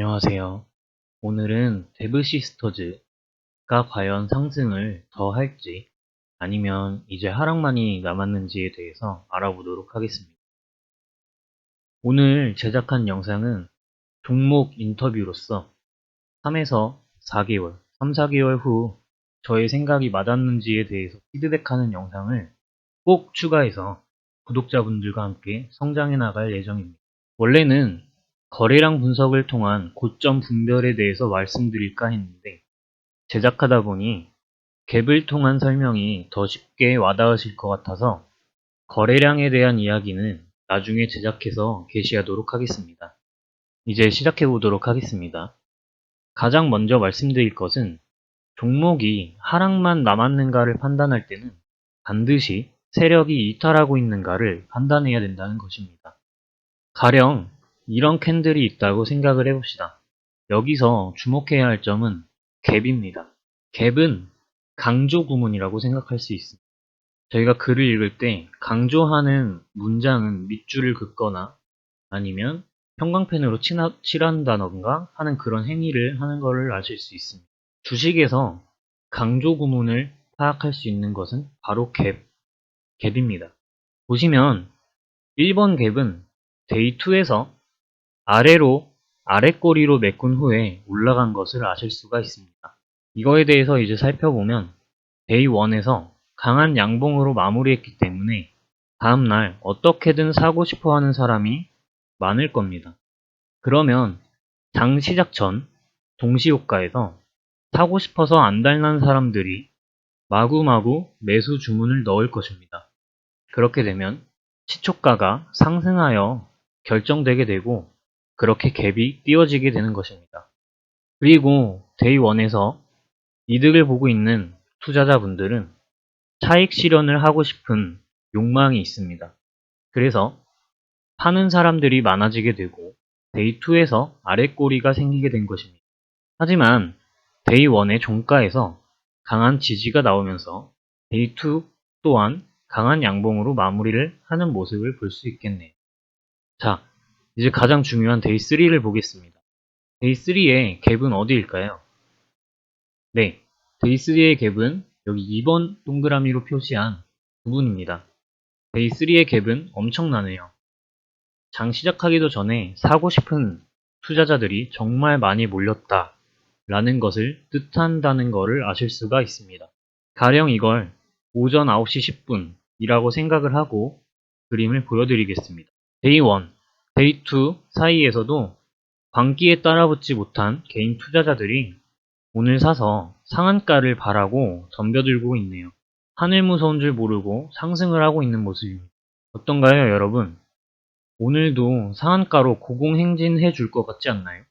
안녕하세요. 오늘은 데브시스터즈가 과연 상승을 더 할지 아니면 이제 하락만이 남았는지에 대해서 알아보도록 하겠습니다. 오늘 제작한 영상은 종목 인터뷰로서 3에서 4개월, 3, 4개월 후 저의 생각이 맞았는지에 대해서 피드백하는 영상을 꼭 추가해서 구독자분들과 함께 성장해 나갈 예정입니다. 원래는 거래량 분석을 통한 고점 분별에 대해서 말씀드릴까 했는데 제작하다 보니 갭을 통한 설명이 더 쉽게 와닿으실 것 같아서 거래량에 대한 이야기는 나중에 제작해서 게시하도록 하겠습니다. 이제 시작해 보도록 하겠습니다. 가장 먼저 말씀드릴 것은 종목이 하락만 남았는가를 판단할 때는 반드시 세력이 이탈하고 있는가를 판단해야 된다는 것입니다. 가령 이런 캔들이 있다고 생각을 해봅시다. 여기서 주목해야 할 점은 갭입니다. 갭은 강조 구문이라고 생각할 수 있습니다. 저희가 글을 읽을 때 강조하는 문장은 밑줄을 긋거나 아니면 형광펜으로 칠한다던가 하는 그런 행위를 하는 것을 아실 수 있습니다. 주식에서 강조 구문을 파악할 수 있는 것은 바로 갭, 갭입니다. 보시면 1번 갭은 데이 2에서 아래로 아래 꼬리로 메꾼 후에 올라간 것을 아실 수가 있습니다. 이거에 대해서 이제 살펴보면 데이 1에서 강한 양봉으로 마무리했기 때문에 다음날 어떻게든 사고 싶어 하는 사람이 많을 겁니다. 그러면 장 시작 전 동시효과에서 사고 싶어서 안달난 사람들이 마구마구 매수 주문을 넣을 것입니다. 그렇게 되면 시초가가 상승하여 결정되게 되고 그렇게 갭이 띄워지게 되는 것입니다. 그리고 데이 1에서 이득을 보고 있는 투자자분들은 차익 실현을 하고 싶은 욕망이 있습니다. 그래서 파는 사람들이 많아지게 되고 데이 2에서 아랫꼬리가 생기게 된 것입니다. 하지만 데이 1의 종가에서 강한 지지가 나오면서 데이 2 또한 강한 양봉으로 마무리를 하는 모습을 볼 수 있겠네요. 자, 이제 가장 중요한 데이 3를 보겠습니다. 데이 3의 갭은 어디일까요? 네, 데이 3의 갭은 여기 2번 동그라미로 표시한 부분입니다. 데이 3의 갭은 엄청나네요. 장 시작하기도 전에 사고 싶은 투자자들이 정말 많이 몰렸다 라는 것을 뜻한다는 것을 아실 수가 있습니다. 가령 이걸 오전 9시 10분 이라고 생각을 하고 그림을 보여드리겠습니다. 데이 1 데이2 사이에서도 광기에 따라붙지 못한 개인 투자자들이 오늘 사서 상한가를 바라고 덤벼들고 있네요. 하늘 무서운 줄 모르고 상승을 하고 있는 모습입니다. 어떤가요, 여러분? 오늘도 상한가로 고공행진해 줄 것 같지 않나요?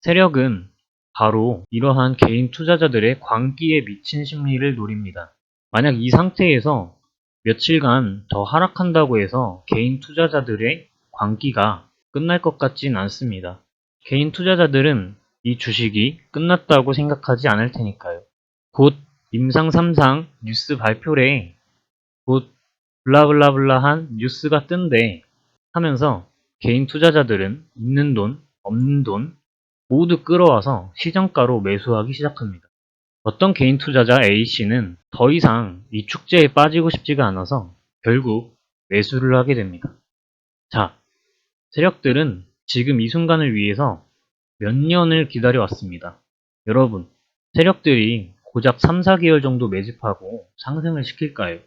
세력은 바로 이러한 개인 투자자들의 광기에 미친 심리를 노립니다. 만약 이 상태에서 며칠간 더 하락한다고 해서 개인 투자자들의 광기가 끝날 것 같진 않습니다. 개인 투자자들은 이 주식이 끝났다고 생각하지 않을 테니까요. 곧 임상 3상 뉴스 발표래 곧 블라블라블라한 뉴스가 뜬대 하면서 개인 투자자들은 있는 돈, 없는 돈 모두 끌어와서 시장가로 매수하기 시작합니다. 어떤 개인 투자자 A씨는 더 이상 이 축제에 빠지고 싶지가 않아서 결국 매수를 하게 됩니다. 자, 세력들은 지금 이 순간을 위해서 몇 년을 기다려왔습니다. 여러분, 세력들이 고작 3, 4개월 정도 매집하고 상승을 시킬까요?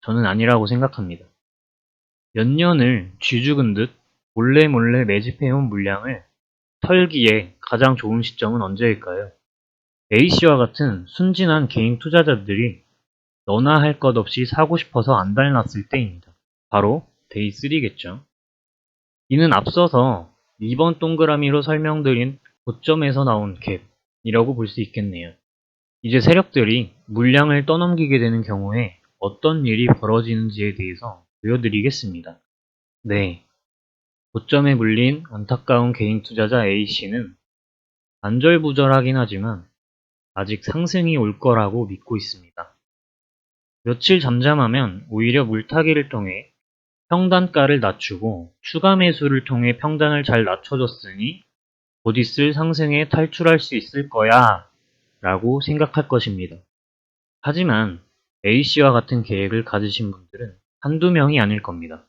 저는 아니라고 생각합니다. 몇 년을 쥐죽은 듯 몰래 몰래 매집해온 물량을 털기에 가장 좋은 시점은 언제일까요? A씨와 같은 순진한 개인 투자자들이 너나 할 것 없이 사고 싶어서 안달났을 때입니다. 바로 데이 3겠죠. 이는 앞서서 2번 동그라미로 설명드린 고점에서 나온 갭이라고 볼 수 있겠네요. 이제 세력들이 물량을 떠넘기게 되는 경우에 어떤 일이 벌어지는지에 대해서 보여드리겠습니다. 네. 고점에 물린 안타까운 개인 투자자 A씨는 안절부절하긴 하지만 아직 상승이 올 거라고 믿고 있습니다. 며칠 잠잠하면 오히려 물타기를 통해 평단가를 낮추고 추가 매수를 통해 평단을 잘 낮춰줬으니 곧 있을 상승에 탈출할 수 있을 거야 라고 생각할 것입니다. 하지만 A씨와 같은 계획을 가지신 분들은 한두 명이 아닐 겁니다.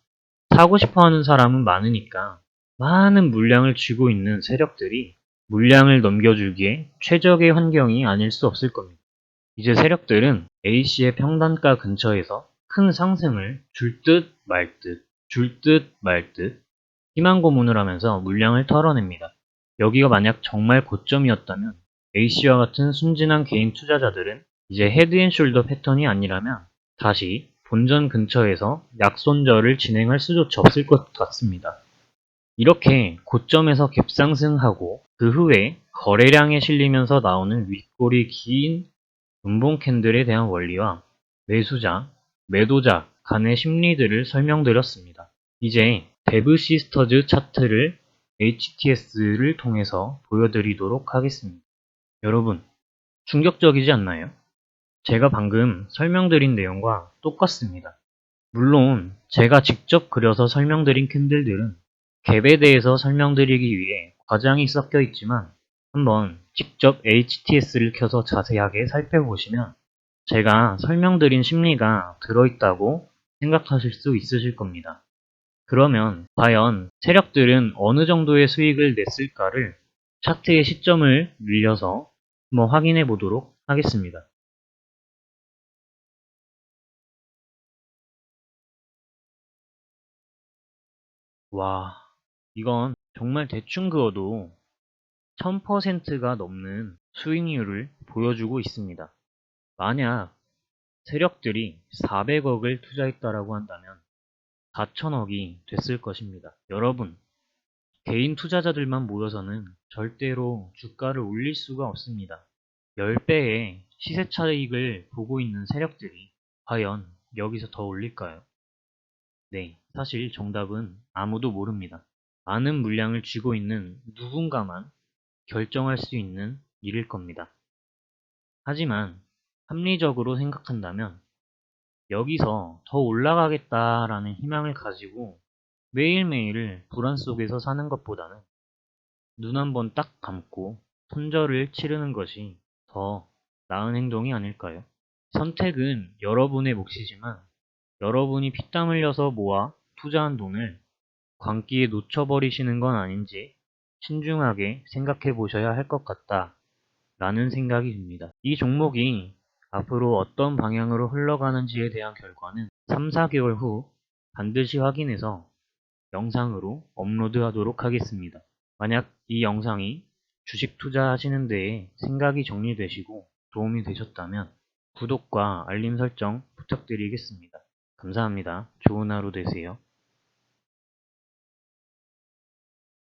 사고 싶어 하는 사람은 많으니까 많은 물량을 쥐고 있는 세력들이 물량을 넘겨주기에 최적의 환경이 아닐 수 없을 겁니다. 이제 세력들은 A씨의 평단가 근처에서 큰 상승을 줄 듯 말 듯, 줄 듯 말듯 희망 고문을 하면서 물량을 털어냅니다. 여기가 만약 정말 고점이었다면 A씨와 같은 순진한 개인 투자자들은 이제 헤드앤숄더 패턴이 아니라면 다시 본전 근처에서 약손절을 진행할 수조차 없을 것 같습니다. 이렇게 고점에서 갭상승하고 그 후에 거래량에 실리면서 나오는 윗골이 긴 음봉 캔들에 대한 원리와 매수자, 매도자 간의 심리들을 설명드렸습니다. 이제 데브 시스터즈 차트를 HTS를 통해서 보여드리도록 하겠습니다. 여러분, 충격적이지 않나요? 제가 방금 설명드린 내용과 똑같습니다. 물론 제가 직접 그려서 설명드린 캔들들은 갭에 대해서 설명드리기 위해 과장이 섞여 있지만 한번 직접 HTS를 켜서 자세하게 살펴보시면 제가 설명드린 심리가 들어있다고 생각하실 수 있으실 겁니다. 그러면 과연 세력들은 어느 정도의 수익을 냈을까를 차트의 시점을 늘려서 한번 확인해 보도록 하겠습니다. 와, 이건 정말 대충 그어도 1000%가 넘는 수익률을 보여주고 있습니다. 만약 세력들이 400억을 투자했다라고 한다면 4천억이 됐을 것입니다. 여러분, 개인 투자자들만 모여서는 절대로 주가를 올릴 수가 없습니다. 10배의 시세 차익을 보고 있는 세력들이 과연 여기서 더 올릴까요? 네, 사실 정답은 아무도 모릅니다. 많은 물량을 쥐고 있는 누군가만 결정할 수 있는 일일 겁니다. 하지만 합리적으로 생각한다면 여기서 더 올라가겠다라는 희망을 가지고 매일매일을 불안 속에서 사는 것보다는 눈 한 번 딱 감고 손절을 치르는 것이 더 나은 행동이 아닐까요? 선택은 여러분의 몫이지만 여러분이 피땀 흘려서 모아 투자한 돈을 광기에 놓쳐버리시는 건 아닌지 신중하게 생각해 보셔야 할 것 같다 라는 생각이 듭니다. 이 종목이 앞으로 어떤 방향으로 흘러가는지에 대한 결과는 3, 4개월 후 반드시 확인해서 영상으로 업로드 하도록 하겠습니다. 만약 이 영상이 주식 투자하시는 데에 생각이 정리되시고 도움이 되셨다면 구독과 알림 설정 부탁드리겠습니다. 감사합니다. 좋은 하루 되세요.